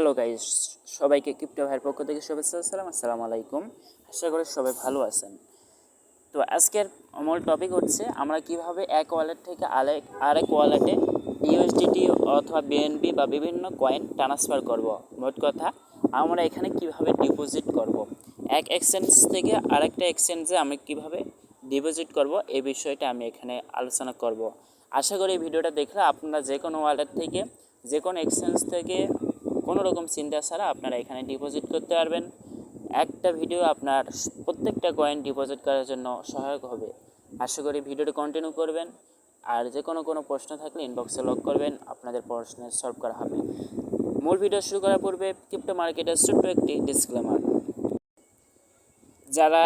Hello guys, সবাইকে crypto ভাইয়ের পক্ষ থেকে শুভেচ্ছা, আসসালাম আসসালামু আলাইকুম। আশা করি সবাই ভালো আছেন। তো আজকের মূল টপিক হচ্ছে আমরা কীভাবে এক ওয়ালেট থেকে আরেক আরেক ওয়ালেটে ইউএসডিটি অথবা বিএনবি বা বিভিন্ন কয়েন ট্রান্সফার করব। মোট কথা, আমরা এখানে কীভাবে ডিপোজিট করব? এক এক্সচেঞ্জ থেকে আরেকটা এক্সচেঞ্জে আমি কীভাবে ডিপোজিট করব? এই বিষয়টা আমি এখানে আলোচনা করব। আশা করি এই ভিডিওটা দেখলে আপনারা যে কোনো ওয়ালেট থেকে যে কোনো এক্সচেঞ্জ থেকে কোনো রকম চিন্তা ছাড়া আপনারা এখানে ডিপোজিট করতে পারবেন। একটা ভিডিও আপনার প্রত্যেকটা কয়েন ডিপোজিট করার জন্য সহায়ক হবে। আশা করি ভিডিওটি কন্টিনিউ করবেন। আর যে কোনো কোনো প্রশ্ন থাকলে ইনবক্সে লক করবেন, আপনাদের প্রশ্নের সলভ করা হবে। মূল ভিডিও শুরু করার পূর্বে ক্রিপ্টো মার্কেটের ছোট্ট একটি ডিসক্লেমার যারা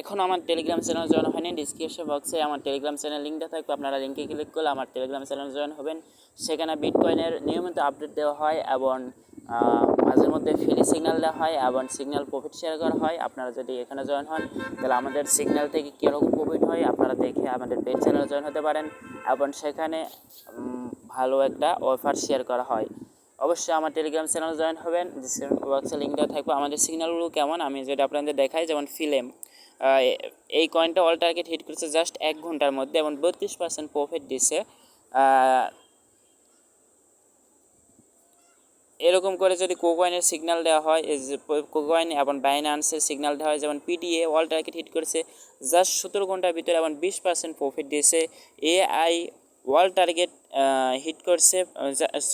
এখন আমার টেলিগ্রাম চ্যানেল জয়েন হয়নি ডিসক্রিপশন বক্সে আমার টেলিগ্রাম চ্যানেল লিঙ্কটা থাকবে। আপনারা লিঙ্কে ক্লিক করলে আমার টেলিগ্রাম চ্যানেল জয়েন হবেন। সেখানে বিটকয়েনের নিয়মিত আপডেট দেওয়া হয় এবং মাঝে মধ্যে ফ্রি সিগন্যাল দেওয়া হয় এবং সিগন্যাল প্রফিট শেয়ার করা হয়। আপনারা যদি এখানে জয়েন হন, তাহলে আমাদের সিগন্যাল থেকে কীরকম প্রফিট হয় আপনারা দেখে আমাদের পেজ চ্যানেলে জয়েন হতে পারেন এবং সেখানে ভালো একটা অফার শেয়ার করা হয়। অবশ্যই আমার টেলিগ্রাম চ্যানেল জয়েন হবেন ডিসক্রিপশন বক্সে লিঙ্ক দেওয়া থাকবে। আমাদের সিগন্যালগুলো কেমন? আমি যেটা আপনাদের দেখাই, যেমন ফিলেম এই কয়েনটা অল টার্গেট হিট করেছে জাস্ট এক ঘণ্টার মধ্যে এবং বত্রিশ পার্সেন্ট প্রফিট দিছে। এরকম করে যদি কোকোয়াইনের সিগন্যাল দেওয়া হয় কোকোয়াইন এবং বাইন্যান্সের সিগন্যাল দেওয়া হয়, যেমন পিডিএ ওয়াল টার্গেট হিট করেছে জাস্ট সতেরো ঘণ্টার ভিতরে এবং বিশ পার্সেন্ট প্রফিট দিয়েছে। এআই ওয়াল টার্গেট হিট করছে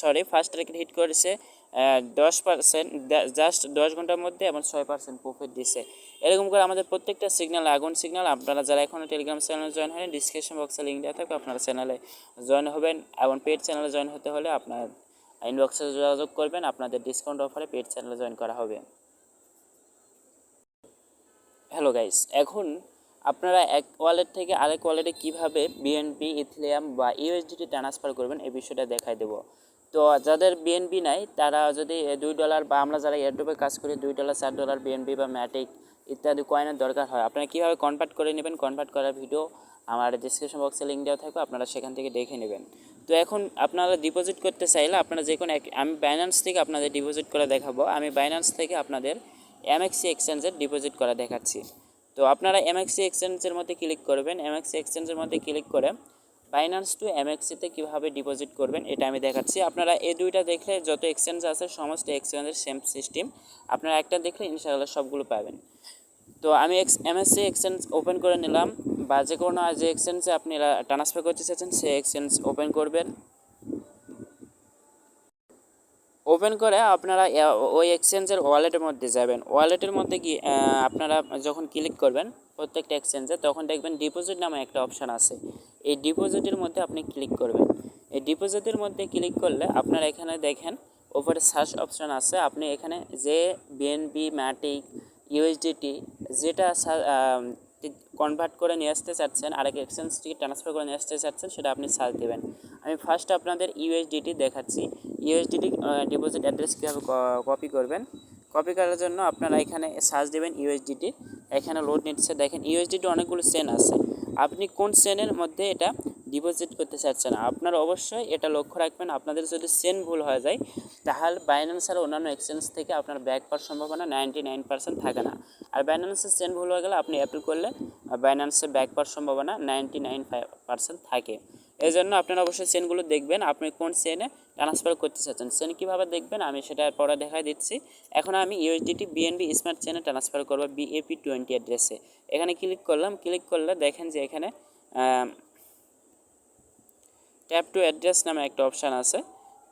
সরি ফার্স্ট টার্গেট হিট করেছে দশ পার্সেন্ট জাস্ট দশ ঘণ্টার মধ্যে এবং ছয় পার্সেন্ট প্রফিট দিছে এরকম করে আমাদের প্রত্যেকটা সিগন্যাল আগুন সিগন্যাল আপনারা যারা এখনও টেলিগ্রাম চ্যানেলে জয়েন হয়নি ডিসক্রিপশন বক্সে লিঙ্ক দেওয়া থাকবে, আপনারা চ্যানেলে জয়েন হবেন এবং পেড চ্যানেলে জয়েন হতে হলে আপনার ইনবক্সে যোগাযোগ করবেন, আপনাদের ডিসকাউন্ট অফারে পেড চ্যানেলে জয়েন করা হবে। হ্যালো গাইস এখন আপনারা এক ওয়ালেট থেকে আরেক ওয়ালেটে কীভাবে বিএনপি ইথলিয়াম বা ইউএসডিটি ট্রান্সফার করবেন, এই বিষয়টা দেখাই দেবো। তো যাদের বিএনপি নাই, তারা যদি দুই ডলার বা আমরা যারা এয়ারড্রপে কাজ করি, দুই ডলার চার ডলার বিএনপি বা ম্যাটিক ইত্যাদি কয়েনের দরকার হয়, আপনারা কীভাবে কনভার্ট করে নেবেন কনভার্ট করার ভিডিও আমার ডিসক্রিপশন বক্সে লিঙ্ক দেওয়া থাকবে, আপনারা সেখান থেকে দেখে নেবেন। তো এখন আপনারা ডিপোজিট করতে চাইলে আপনারা যে কোনো আমি বাইন্যান্স থেকে আপনাদের ডিপোজিট করে দেখাবো। আমি বাইন্যান্স থেকে আপনাদের এমএক্সি এক্সচেঞ্জের ডিপোজিট করা দেখাচ্ছি। তো আপনারা এমএক্সি এক্সচেঞ্জের মধ্যে ক্লিক করবেন। এমএক্সি এক্সচেঞ্জের মধ্যে ক্লিক করে বাইন্যান্স টু এমএক্সিতে কীভাবে ডিপোজিট করবেন এটা আমি দেখাচ্ছি। আপনারা এই দুইটা দেখলে যত এক্সচেঞ্জ আছে, সমস্ত এক্সচেঞ্জের সেম সিস্টেম আপনারা একটা দেখলে ইনশাআল্লাহ সবগুলো পাবেন। তো আমি এক্স এমএসসি এক্সচেঞ্জ ওপেন করে নিলাম। বা যে কোনো যে এক্সচেঞ্জে আপনারা ট্রান্সফার করতে চাচ্ছেন সেই এক্সচেঞ্জ ওপেন করবেন। ওপেন করে আপনারা ওই এক্সচেঞ্জের ওয়ালেটের মধ্যে যাবেন। ওয়ালেটের মধ্যে কি আপনারা যখন ক্লিক করবেন প্রত্যেকটা এক্সচেঞ্জে তখন দেখবেন ডিপোজিট নামে একটা অপশান আছে। এই ডিপোজিটের মধ্যে আপনি ক্লিক করবেন। এই ডিপোজিটের মধ্যে ক্লিক করলে আপনারা এখানে দেখেন ওপরে সার্চ অপশান আছে। আপনি এখানে যে বিএনবি ম্যাটিক ইউএসডিটি যেটা কনভার্ট করে নিয়ে আসতে চাচ্ছেন, আরেক এক্সচেঞ্জ থেকে ট্রান্সফার করে নিয়ে আসতে চাচ্ছেন, সেটা আপনি সার্চ দেবেন। আমি ফার্স্ট আপনাদের ইউএসডিটি দেখাচ্ছি। ইউএসডিটি ডিপোজিট অ্যাড্রেস কীভাবে কপি করবেন? কপি করার জন্য আপনারা এখানে সার্চ দেবেন ইউএসডিটি এখানে লোড নিচ্ছে। দেখেন ইউএসডিটি অনেকগুলো সেন আছে। আপনি কোন সেনের মধ্যে এটা ডিপোজিট করতে চাচ্ছেন, আপনারা অবশ্যই এটা লক্ষ্য রাখবেন, আপনাদের যদি সেন ভুল হয়ে যায়, তাহলে বাইন্যান্স আর অন্যান্য এক্সচেঞ্জ থেকে আপনার ব্যাক পাওয়ার সম্ভাবনা নাইনটি নাইন পার্সেন্ট থাকে না। আর বাইন্যান্সের সেন ভুল হয়ে গেলে আপনি অ্যাপ্লাই করলে বাইন্যান্সে ব্যাক পাওয়ার সম্ভাবনা নাইনটি নাইন পার্সেন্ট থাকে। এই জন্য আপনারা অবশ্যই সেনগুলো দেখবেন, আপনি কোন সেনে ট্রান্সফার করতে চাচ্ছেন সেন কীভাবে দেখবেন আমি সেটা পরে দেখাই দিচ্ছি। এখন আমি ইউএসডিটি বিএনবি স্মার্ট চেনে ট্রান্সফার করব বিএপি টোয়েন্টি অ্যাড্রেসে এখানে ক্লিক করলাম ক্লিক করলে দেখেন যে এখানে ট্যাপ টু অ্যাড্রেস নামে একটা অপশান আছে।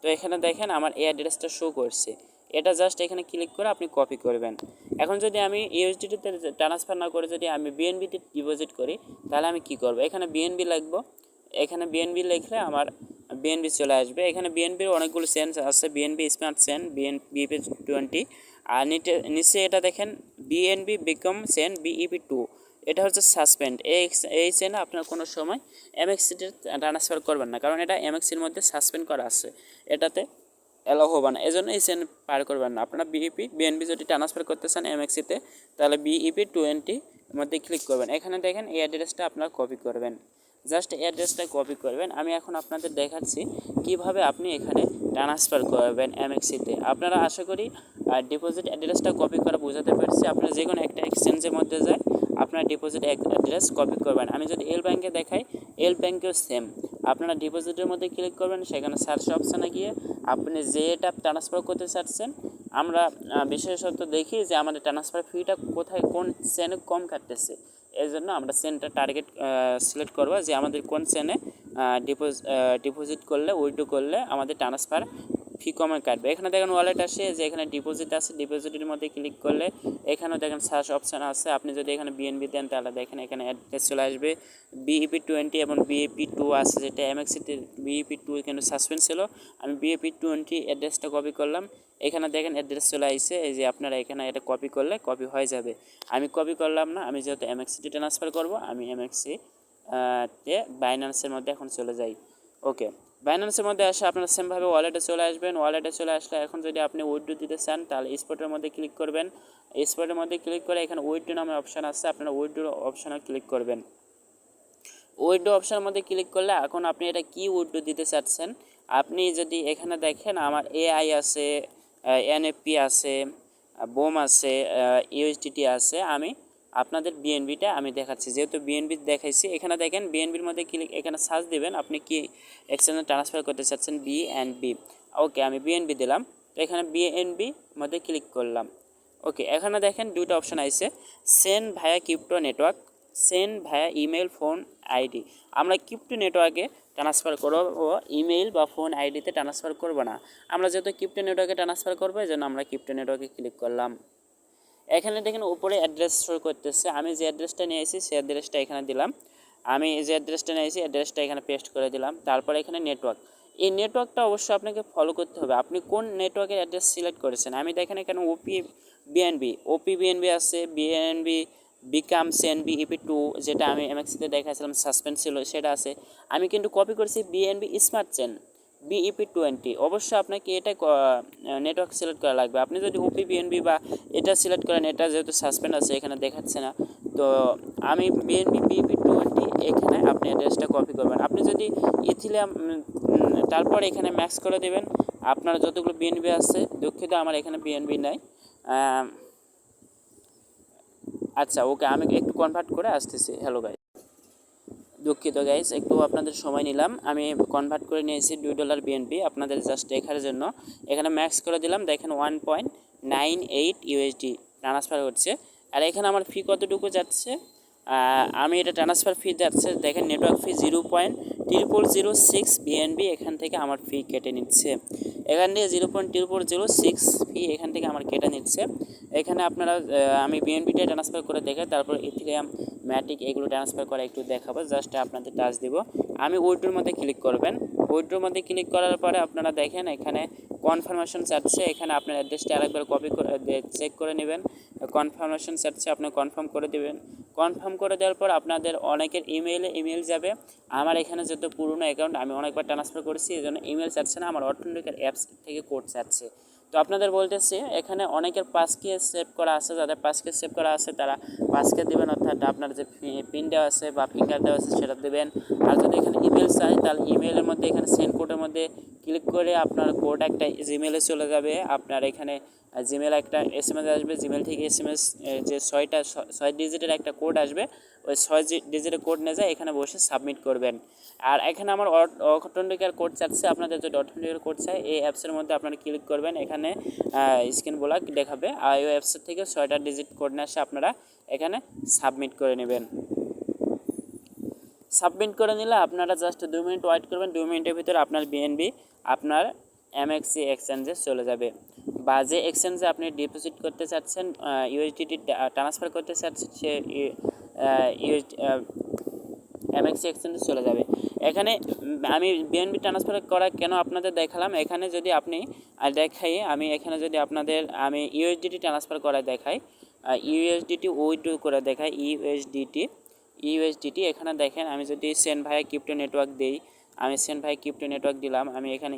তো এখানে দেখেন আমার এই অ্যাড্রেসটা শো করছে। এটা জাস্ট এখানে ক্লিক করে আপনি কপি করবেন। এখন যদি আমি ইউএসডিটিতে ট্রান্সফার না করে যদি আমি বিএনবিতে ডিপোজিট করি, তাহলে আমি কি করব? এখানে বিএনবি লাগবো এখানে বিএনবি লিখলে আমার বিএনবি চলে আসবে। এখানে বিএনবির অনেকগুলো সেন্স আছে। BNB smart chain BN BP twenty আর নিচে এটা দেখেন BNB beacon chain BEP two এটা হচ্ছে সাসপেন্ড এই এই সেনে আপনার কোনো সময় এমএক্সিতে ট্রান্সফার করবেন না, কারণ এটা এমএক্সির মধ্যে সাসপেন্ড করা আছে। এটাতে অ্যালাউ হবে না। এই জন্য এই চেন পার করবেন না। আপনারা বিইপি বিএনবি যদি ট্রান্সফার করতে চান এমএক্সিতে তাহলে বিইপি টোয়েন্টি মধ্যে ক্লিক করবেন। এখানে দেখেন এই অ্যাড্রেসটা আপনারা কপি করবেন। জাস্ট অ্যাড্রেসটা কপি করবেন। আমি এখন আপনাদের দেখাচ্ছি কীভাবে আপনি এখানে ট্রান্সফার করবেন এমএক্সিতে আপনারা আশা করি ডিপোজিট অ্যাড্রেসটা কপি করা বোঝাতে পারছি। আপনারা যে কোনো একটা এক্সচেঞ্জের মধ্যে যায় আপনার ডিপোজিট অ্যাড্রেস কপি করবেন। আমি যদি এল ব্যাংকে দেখাই এল ব্যাংকেও সেম আপনারা ডিপোজিটের মধ্যে ক্লিক করবেন, সেখানে সার্চ অপশানে গিয়ে আপনি যেটা ট্রান্সফার করতে চাচ্ছেন, আমরা বিশেষত দেখি যে আমাদের ট্রান্সফার ফিটা কোথায়, কোন চেনে কম কাটতেছে। এই জন্য আমরা চেনটা টার্গেট সিলেক্ট করব যে আমাদের কোন চেনে ডিপোজ ডিপোজিট করলে উইড্রো করলে আমাদের ট্রান্সফার ফি কমে কাটবে। এখানে দেখেন ওয়ালেট আসে, যে এখানে ডিপোজিট আছে ডিপোজিটের মধ্যে ক্লিক করলে এখানেও দেখেন সার্চ অপশান আছে। আপনি যদি এখানে বিএনবি দেন, তাহলে দেখেন এখানে অ্যাড্রেস চলে আসবে। বিইপি টোয়েন্টি এবং বিএপি টু আছে, যেটা এম এমএক্সিতে বিইপি টু এখানে সাসপেন্ড ছিল। আমি বিএপি টোয়েন্টি অ্যাড্রেসটা কপি করলাম। এখানে দেখেন অ্যাড্রেস চলে আসছে এই যে আপনারা এখানে এটা কপি করলে কপি হয়ে যাবে। আমি কপি করলাম না, আমি যেহেতু এম এমএক্সিটি ট্রান্সফার করব, আমি এমএক্সি তে বাইন্যান্সের মধ্যে এখন চলে যাই। ওকে বাইন্যান্সের মধ্যে আসে, আপনারা সেমভাবে ওয়ালেটে চলে আসবেন। ওয়ালেটে চলে আসলে এখন যদি আপনি উইড্রো দিতে চান, তাহলে স্পটের মধ্যে ক্লিক করবেন। স্পটের মধ্যে ক্লিক করে এখানে উইড্রো নামে অপশান আছে, আপনারা উইড্রো অপশানে ক্লিক করবেন। উইড্রো অপশানের মধ্যে ক্লিক করলে এখন আপনি এটা কি উইড্রো দিতে চাচ্ছেন? আপনি যদি এখানে দেখেন, আমার এআই আছে এনএফপি আছে বোম আছে ইউএসডিটি আছে, আমি আপনাদের বিএনবিটা আমি দেখাচ্ছি। যেহেতু বিএনবি দেখাইছি, এখানে দেখেন বিএনবির মধ্যে ক্লিক এখানে সার্চ দিবেন, আপনি কি এক্সচেঞ্জে ট্রান্সফার করতে চাচ্ছেন বি অ্যান্ড বি ওকে আমি বিএনবি দিলাম, তো এখানে বিএনবি মধ্যে ক্লিক করলাম। ওকে এখানে দেখেন দুটো অপশন আছে send via crypto network send via email phone ID আমরা ক্রিপ্টো নেটওয়ার্কে ট্রান্সফার করব ইমেল বা ফোন আইডিতে ট্রান্সফার করব না। আমরা যেহেতু ক্রিপ্টো নেটওয়ার্কে ট্রান্সফার করব, এই জন্য আমরা ক্রিপ্টো নেটওয়ার্কে ক্লিক করলাম। এখানে দেখেন উপরে অ্যাড্রেস শো করতেছে। আমি যে অ্যাড্রেসটা নিয়ে এসেছি সেই অ্যাড্রেসটা এখানে দিলাম। আমি যে অ্যাড্রেসটা নিয়ে এসেছি অ্যাড্রেসটা এখানে পেস্ট করে দিলাম। তারপরে এখানে নেটওয়ার্ক এই নেটওয়ার্কটা অবশ্যই আপনাকে ফলো করতে হবে। আপনি কোন নেটওয়ার্কের অ্যাড্রেস সিলেক্ট করেছেন? আমি দেখেন এখানে ওপি বিএনবি ওপি বিএনবি আছে। BNB beacon chain B EP two যেটা আমি এমএক্সিতে দেখাছিলাম সাসপেন্ড ছিল, সেটা আছে। আমি কিন্তু কপি করেছি BNB smart chain BEP twenty অবশ্যই আপনাকে এটা নেটওয়ার্ক সিলেক্ট করা লাগবে। আপনি যদি ওপি বিএনবি বা এটা সিলেক্ট করেন, এটা যেহেতু সাসপেন্ড আছে, এখানে দেখাচ্ছে না, তো আমি বিএনবি বিইপি টোয়েন্টি এখানে আপনি অ্যাড্রেসটা কপি করবেন। আপনি যদি ইথিলিয়াম তারপর এখানে ম্যাক্স করে দেবেন, আপনার যতগুলো বিএনবি আছে, দুঃখিত, আমার এখানে বিএনবি নাই। আচ্ছা ওকে, আমি একটু কনভার্ট করে আসতেছি। হ্যালো গাই দুঃখিত গাইজ একটু আপনাদের সময় নিলাম। আমি কনভার্ট করে নিয়েছি দুই ডলার বিএনপি আপনাদের জাস্ট দেখার জন্য। এখানে ম্যাক্স করে দিলাম। দেখেন one point nine eight USD transfer হচ্ছে। আর এখানে আমার ফি কতটুকু যাচ্ছে? আমি এটা ট্রান্সফার ফি যাচ্ছে। দেখেন network fee zero point triple zero six BNB এখান থেকে আমার ফি কেটে নিচ্ছে। এখান থেকে zero point triple zero six fee এখান থেকে আমার কেটে নিচ্ছে। এখানে আপনারা আমি বিএনবিটা ট্রান্সফার করে দেখে তারপর ইথিরিয়াম ম্যাটিক এগুলো ট্রান্সফার করা একটু দেখাবো। জাস্ট আপনাদের টাচ দিব। আমি উইড্রোর মধ্যে ক্লিক করবেন। উইড্রোর মধ্যে ক্লিক করার পরে আপনারা দেখেন এখানে কনফার্মেশন চাচ্ছে এখানে আপনার অ্যাড্রেসটা আরেকবার কপি করে চেক করে নেবেন। কনফার্মেশন চাচ্ছে আপনি কনফার্ম করে দেবেন। কনফার্ম করে দেওয়ার পর আপনাদের অনেকের ইমেইলে ইমেল যাবে। আমার এখানে যেহেতু পুরনো অ্যাকাউন্ট আমি অনেকবার ট্রান্সফার করেছি এই জন্য ইমেল চাচ্ছে না, আমার অটোমেটিকের অ্যাপস থেকে কোড চাচ্ছে তো আপনাদের বলতেছি, এখানে অনেকের পাসকে সেভ করা আছে, যাদের পাসকে সেভ করা আছে তারা পাসকে দেবেন, অর্থাৎ আপনার যে পিন দেওয়া আছে বা ফিঙ্গার দেওয়া আছে সেটা দেবেন। আর যদি এখানে ইমেল চাই, তাহলে ইমেলের মধ্যে, এখানে সেন্ড কোডের মধ্যে ক্লিক করে আপনার কোড একটা জিমেলে চলে যাবে। আপনার এখানে জিমেল একটা এস এম এস আসবে। জিমেল থেকে এস এম এস যে ছয়টা ছয় ডিজিটের একটা কোড আসবে, ওই ছয় ডিজিটের কোড নিয়ে যায়, এখানে বসে সাবমিট করবেন। আর এখানে আমার অটোমেটিকার কোড চাচ্ছে, আপনাদের যদি অটোমেটিকার কোড চাই এই অ্যাপসের মধ্যে আপনারা ক্লিক করবেন। এখানে স্ক্রিন ব্লক দেখাবে। আর ওই অ্যাপসের থেকে ছয়টা ডিজিট কোড নিয়ে আসে আপনারা এখানে সাবমিট করে নেবেন। সাবমিট করে নিলে আপনারা জাস্ট দু মিনিট ওয়েট করবেন, দু মিনিটের ভিতরে আপনার বিএনবি আপনার এমএক্সি এক্সচেঞ্জে চলে যাবে। বা যে এক্সচেঞ্জে আপনি ডিপোজিট করতে চাচ্ছেন ইউএসডিটি ট্রান্সফার করতে চাচ্ছেন সে ইউএসডি এমএক্সি এক্সচেঞ্জে চলে যাবে। এখানে আমি বিএনবি ট্রান্সফার করা কেন আপনাদের দেখালাম? এখানে যদি আপনি দেখাই, আমি এখানে যদি আপনাদের, আমি ইউএসডিটি ট্রান্সফার করা দেখাই ইউএসডিটি উইড্রো করে দেখাই ইউএসডিটি ইউএসডিটি এখানে দেখেন আমি যদি সেন ভাইয়া ক্রিপ্টো নেটওয়ার্ক দিই, আমি সেন ভাই ক্রিপ্টো নেটওয়ার্ক দিলাম, আমি এখানে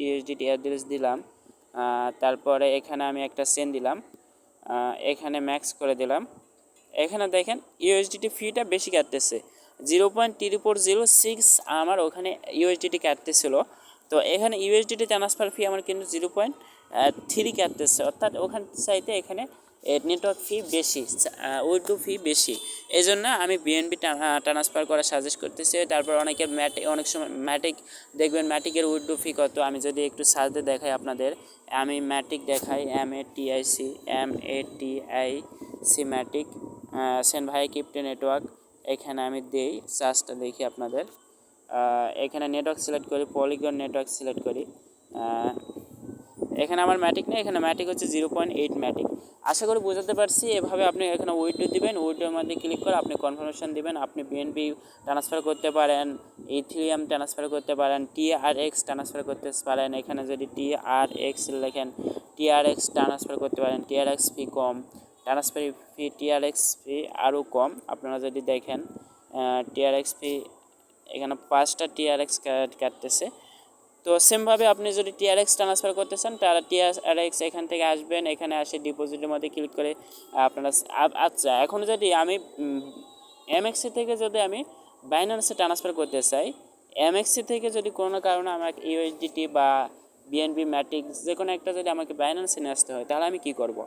ইউএসডিটি অ্যাড্রেস দিলাম তারপরে এখানে আমি একটা সেন দিলাম এখানে ম্যাক্স করে দিলাম। এখানে দেখেন ইউএসডিটি ফিটা বেশি কাটতেছে zero point triple zero six আমার ওখানে ইউএসডিটি কাটতেছিল। তো এখানে ইউএসডিটি ট্রান্সফার ফি আমার কিন্তু জিরো পয়েন্ট থ্রি কাটতেছে, অর্থাৎ ওখান চাইতে এখানে নেটওয়ার্ক ফি বেশি উইডো ফি বেশি। এই জন্য আমি বিএনপি ট্রান্সফার করা সাজেস্ট করতেছি। তারপর অনেকের ম্যাট অনেক সময় ম্যাটিক দেখবেন ম্যাটিকের উইডো ফি কত। আমি যদি একটু সার্চে দেখাই আপনাদের, আমি ম্যাটিক দেখাই M A T I C M A T I C MATIC. Send via crypto network এখানে আমি দিই চার্জটা দেখি আপনাদের। এখানে নেটওয়ার্ক সিলেক্ট করি পলিগন নেটওয়ার্ক সিলেক্ট করি। এখানে আমার ম্যাটিক নেই, এখানে ম্যাটিক হচ্ছে জিরো পয়েন্ট এইট ম্যাটিক আশা করি বোঝাতে পারছি, এভাবে আপনি এখানে উইডো দিবেন উইডোর মধ্যে ক্লিক করে আপনি কনফার্মেশন দিবেন, আপনি বিএনপি ট্রান্সফার করতে পারেন ইথিলিয়াম ট্রান্সফার করতে পারেন টি আর এক্স ট্রান্সফার করতে পারেন, এখানে যদি টি আর এক্স লেখেন টি আর এক্স ট্রান্সফার করতে পারেন টি আর এক্স ফি কম transfer fee T R X fee আরও কম। আপনারা যদি দেখেন টি আর এক্স ফি এখানে পাঁচটা টি আর এক্স কাটতেছে তো সেমভাবে আপনি যদি টিআরএক্স ট্রান্সফার করতে চান, তাহলে টিআরএক্স এখান থেকে আসবেন, এখানে আসে ডিপোজিটের মধ্যে ক্লিক করে আপনারা আচ্ছা এখন যদি আমি এমএক্সি থেকে যদি আমি বাইন্যান্সে ট্রান্সফার করতে চাই এমএক্সি থেকে যদি কোনো কারণে আমাকে ইউএসডিটি বা বিএনবি ম্যাট্রিক্স যে কোনো একটা যদি আমাকে বাইন্যান্সে নিয়ে আসতে হয়, তাহলে আমি কি করব?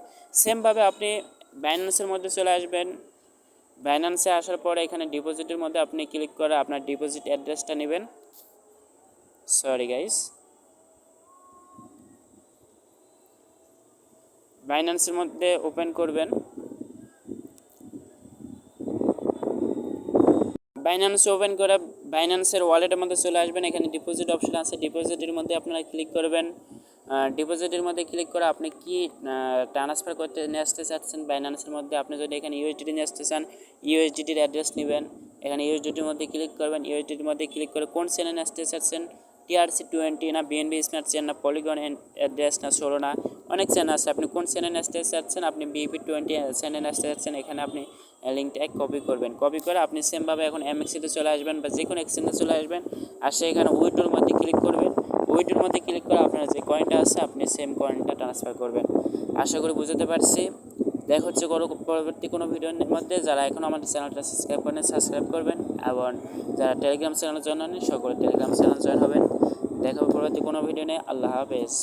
সেমভাবে আপনি বাইন্যান্সের মধ্যে চলে আসবেন। বাইন্যান্সে আসার পরে এখানে ডিপোজিটের মধ্যে আপনি ক্লিক করে আপনার ডিপোজিট অ্যাড্রেসটা নেবেন। সরি গাইস বাইন্যান্সের মধ্যে ওপেন করবেন। বাইন্যান্স ওপেন করে বাইন্যান্সের ওয়ালেটের মধ্যে চলে আসবেন। এখানে ডিপোজিট অপশন আছে। ডিপোজিটের মধ্যে আপনারা ক্লিক করবেন। ডিপোজিটের মধ্যে ক্লিক করে আপনি কি ট্রান্সফার করতে নিয়ে আসতে চাচ্ছেন? বাইন্যান্সের মধ্যে আপনি যদি এখানে ইউএসডিটি নিয়ে আসতে চান ইউএসডিটির অ্যাড্রেস নেবেন। এখানে ইউএসডিটির মধ্যে ক্লিক করবেন। ইউএসডিটির মধ্যে ক্লিক করে কোন চ্যানেলে আসতে চাচ্ছেন? টিআরসি টোয়েন্টি না বিএনবি স্মার্ট চেন না, পলিগন অ্যাড্রেস না, ষোলো না, অনেক চ্যানেল আছে। আপনি কোন চ্যানেলে আসতে চাচ্ছেন? আপনি বিপি টোয়েন্টি চ্যানেলে আসতে চাচ্ছেন, এখানে আপনি লিঙ্কটা কপি করবেন। কপি করে আপনি সেমভাবে এখন এমএক্সিতে চলে আসবেন বা যে কোনো এক্সচেঞ্জে চলে আসবেন। আর সেখানে উইডোর মধ্যে ক্লিক করবেন। উইডোর মধ্যে ক্লিক করে আপনার যে কয়েনটা আছে, আপনি সেম কয়েনটা ট্রান্সফার করবেন। আশা করি বুঝতে পারছি। দেখা হচ্ছে কোনো পরবর্তী কোনো ভিডিওর মধ্যে। যারা এখন আমাদের চ্যানেলটা সাবস্ক্রাইব করেন সাবস্ক্রাইব করবেন। এবং যারা টেলিগ্রাম চ্যানেল জয়েন হন সকলে টেলিগ্রাম চ্যানেল জয়েন হবেন। দেখা হবে পরবর্তী কোনো ভিডিও নেই আল্লাহ হাফেজ।